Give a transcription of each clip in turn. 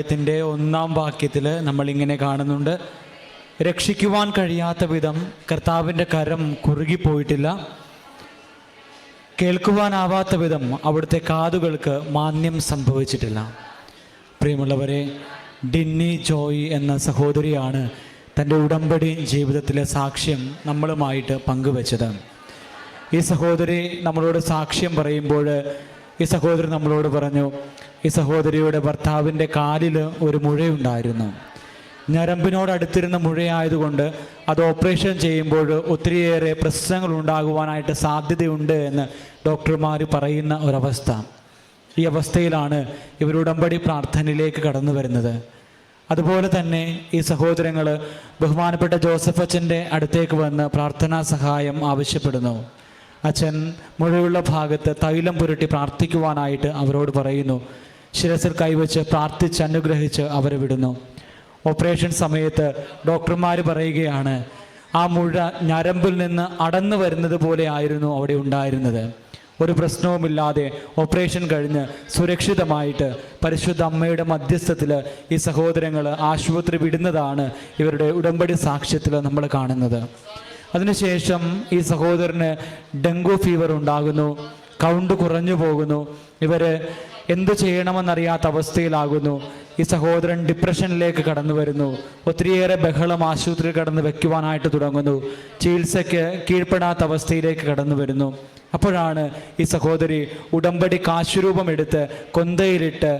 ത്തിന്റെ ഒന്നാം വാക്യത്തിൽ നമ്മൾ ഇങ്ങനെ കാണുന്നുണ്ട്. രക്ഷിക്കുവാൻ കഴിയാത്ത വിധം കർത്താവിന്റെ കരം കുറുകിപ്പോയിട്ടില്ല കേൾക്കുവാനാവാത്ത വിധം അവിടുത്തെ കാതുകൾക്ക് മാന്യം സംഭവിച്ചിട്ടില്ല. പ്രിയമുള്ളവരെ ഡിന്നി ജോയ് എന്ന സഹോദരിയാണ് തന്റെ ഉടമ്പടി ജീവിതത്തിലെ സാക്ഷ്യം നമ്മളുമായിട്ട് പങ്കുവച്ചത്. ഈ സഹോദരി നമ്മളോട് സാക്ഷ്യം പറയുമ്പോൾ ഈ സഹോദരൻ നമ്മളോട് പറഞ്ഞു ഈ സഹോദരിയുടെ ഭർത്താവിന്റെ കാലിൽ ഒരു മുഴയുണ്ടായിരുന്നു. ഞരമ്പിനോട് അടുത്തിരുന്ന മുഴയായതുകൊണ്ട് അത് ഓപ്പറേഷൻ ചെയ്യുമ്പോൾ ഒത്തിരിയേറെ പ്രശ്നങ്ങൾ ഉണ്ടാകുവാനായിട്ട് സാധ്യതയുണ്ട് എന്ന് ഡോക്ടർമാർ പറയുന്ന ഒരവസ്ഥ. ഈ അവസ്ഥയിലാണ് ഇവർ ഉടമ്പടി പ്രാർത്ഥനയിലേക്ക് കടന്നു വരുന്നത്. അതുപോലെ തന്നെ ഈ സഹോദരങ്ങൾ ബഹുമാനപ്പെട്ട ജോസഫ് അച്ഛന്റെ അടുത്തേക്ക് വന്ന് പ്രാർത്ഥനാ സഹായം ആവശ്യപ്പെടുന്നു. അച്ഛൻ മുഴയുള്ള ഭാഗത്ത് തൈലം പുരട്ടി പ്രാർത്ഥിക്കുവാനായിട്ട് അവരോട് പറയുന്നു. ശിരസിൽ കൈവച്ച് പ്രാർത്ഥിച്ച് അനുഗ്രഹിച്ച് അവരെ വിടുന്നു. ഓപ്പറേഷൻ സമയത്ത് ഡോക്ടർമാർ പറയുകയാണ് ആ മുഴ ഞരമ്പിൽ നിന്ന് അടന്നു വരുന്നത് പോലെ ആയിരുന്നു അവിടെ ഉണ്ടായിരുന്നത്. ഒരു പ്രശ്നവുമില്ലാതെ ഓപ്പറേഷൻ കഴിഞ്ഞ് സുരക്ഷിതമായിട്ട് പരിശുദ്ധ അമ്മയുടെ മധ്യസ്ഥത്തിൽ ഈ സഹോദരങ്ങൾ ആശുപത്രി വിടുന്നതാണ് ഇവരുടെ ഉടമ്പടി സാക്ഷ്യത്തിൽ നമ്മൾ കാണുന്നത്. അതിനുശേഷം ഈ സഹോദരന് ഡെങ്കു ഫീവർ ഉണ്ടാകുന്നു. കൗണ്ട് കുറഞ്ഞു പോകുന്നു. ഇവർ എന്തു ചെയ്യണമെന്നറിയാത്ത അവസ്ഥയിലാകുന്നു. ഈ സഹോദരൻ ഡിപ്രഷനിലേക്ക് കടന്നു വരുന്നു. ഒത്തിരിയേറെ ബഹളം ആശുപത്രിയിൽ കടന്ന് വെക്കുവാനായിട്ട് തുടങ്ങുന്നു. ചികിത്സയ്ക്ക് കീഴ്പ്പെടാത്ത അവസ്ഥയിലേക്ക് കടന്നു വരുന്നു. അപ്പോഴാണ് ഈ സഹോദരി ഉടമ്പടി കാശുരൂപം എടുത്ത് കൊന്തയിലിട്ട്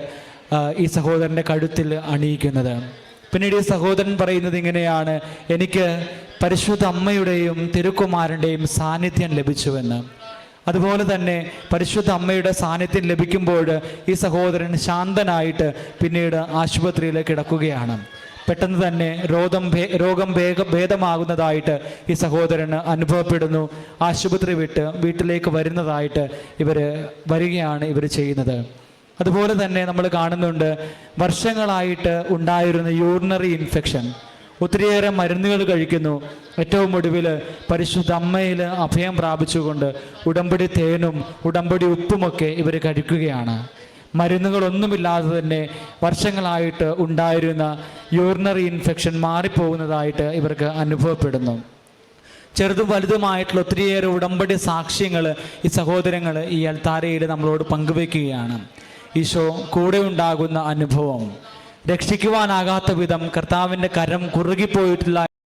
ഈ സഹോദരന്റെ കഴുത്തിൽ അണിയിക്കുന്നത്. പിന്നീട് ഈ സഹോദരൻ പറയുന്നത് ഇങ്ങനെയാണ്. എനിക്ക് പരിശുദ്ധ അമ്മയുടെയും തിരുക്കുമാരന്റെയും സാന്നിധ്യം ലഭിച്ചുവെന്ന്. അതുപോലെ തന്നെ പരിശുദ്ധ അമ്മയുടെ സാന്നിധ്യം ലഭിക്കുമ്പോൾ ഈ സഹോദരൻ ശാന്തനായിട്ട് പിന്നീട് ആശുപത്രിയിൽ കിടക്കുകയാണ്. പെട്ടെന്ന് തന്നെ രോഗം രോഗം ഭേഗ ഭേദമാകുന്നതായിട്ട് ഈ സഹോദരന് അനുഭവപ്പെടുന്നു. ആശുപത്രി വിട്ട് വീട്ടിലേക്ക് വരുന്നതായിട്ട് ഇവർ വരികയാണ് ഇവർ ചെയ്യുന്നത്. അതുപോലെ തന്നെ നമ്മൾ കാണുന്നുണ്ട് വർഷങ്ങളായിട്ട് ഉണ്ടായിരുന്ന യൂറിനറി ഇൻഫെക്ഷൻ ഒത്തിരിയേറെ മരുന്നുകൾ കഴിക്കുന്നു. ഏറ്റവും ഒടുവിൽ പരിശുദ്ധ അമ്മയിൽ അഭയം പ്രാപിച്ചുകൊണ്ട് ഉടമ്പടി തേനും ഉടമ്പടി ഉപ്പുമൊക്കെ ഇവർ കഴിക്കുകയാണ്. മരുന്നുകളൊന്നുമില്ലാതെ തന്നെ വർഷങ്ങളായിട്ട് ഉണ്ടായിരുന്ന യൂറിനറി ഇൻഫെക്ഷൻ മാറിപ്പോകുന്നതായിട്ട് ഇവർക്ക് അനുഭവപ്പെടുന്നു. ചെറുതും വലുതുമായിട്ടുള്ള ഒത്തിരിയേറെ ഉടമ്പടി സാക്ഷ്യങ്ങൾ ഈ സഹോദരങ്ങൾ ഈ അൽത്താരയിൽ നമ്മളോട് പങ്കുവെക്കുകയാണ് ഈശോ കൂടെ ഉണ്ടാകുന്ന അനുഭവം. രക്ഷിക്കുവാനാകാത്ത വിധം കർത്താവിന്റെ കരം കുറുകിപ്പോയിട്ടില്ല